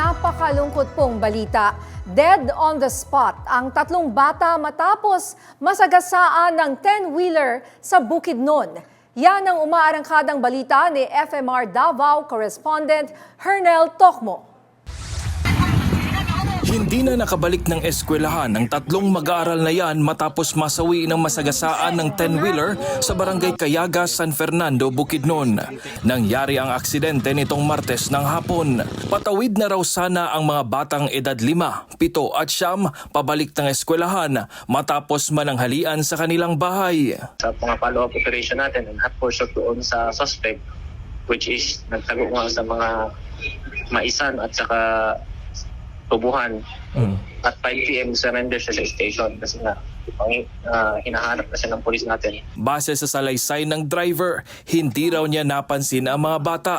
napakalungkot pong balita. Dead on the spot ang tatlong bata matapos masagasaan ng 10-wheeler sa Bukidnon. Yan ang umaarangkadang balita ni FMR Davao correspondent Hernel Tokmo. Hindi na nakabalik ng eskwelahan ang tatlong mag-aaral na yan matapos masawi ng masagasaan ng 10-wheeler sa barangay Kayaga, San Fernando, Bukidnon. Nangyari ang aksidente nitong Martes ng hapon. Patawid na raw sana ang mga batang edad 5, 7 at siyam pabalik ng eskwelahan matapos mananghalian sa kanilang bahay. sa mga follow-up operation natin and hot pursuit doon sa suspect which is nagtago nga sa mga maisan at saka tubuhan at 5 p.m. surrender siya sa station kasi nga ah, hinahanap na siya ng polis natin. Base sa salaysay ng driver, hindi raw niya napansin ang mga bata.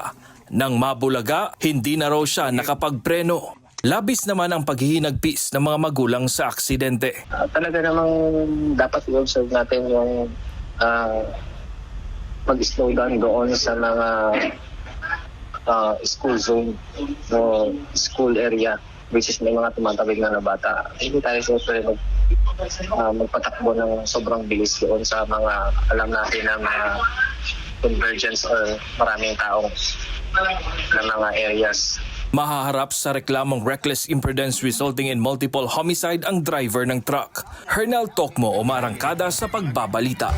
Nang mabulaga, hindi na raw siya nakapagpreno. Labis naman ang paghihinagpis ng mga magulang sa aksidente. Ah, talaga namang dapat i-observe natin yung ah, mag-slow down doon sa mga ah, school zone o school area which is may mga tumatawid na na bata. Hindi tayo siyempre mag, ah, magpatakbo ng sobrang bilis doon sa mga alam natin na mga convergence or maraming taong na mga areas Mahaharap sa reklamong reckless imprudence resulting in multiple homicide ang driver ng truck. Hernel Tokmo umarangkada sa pagbabalita.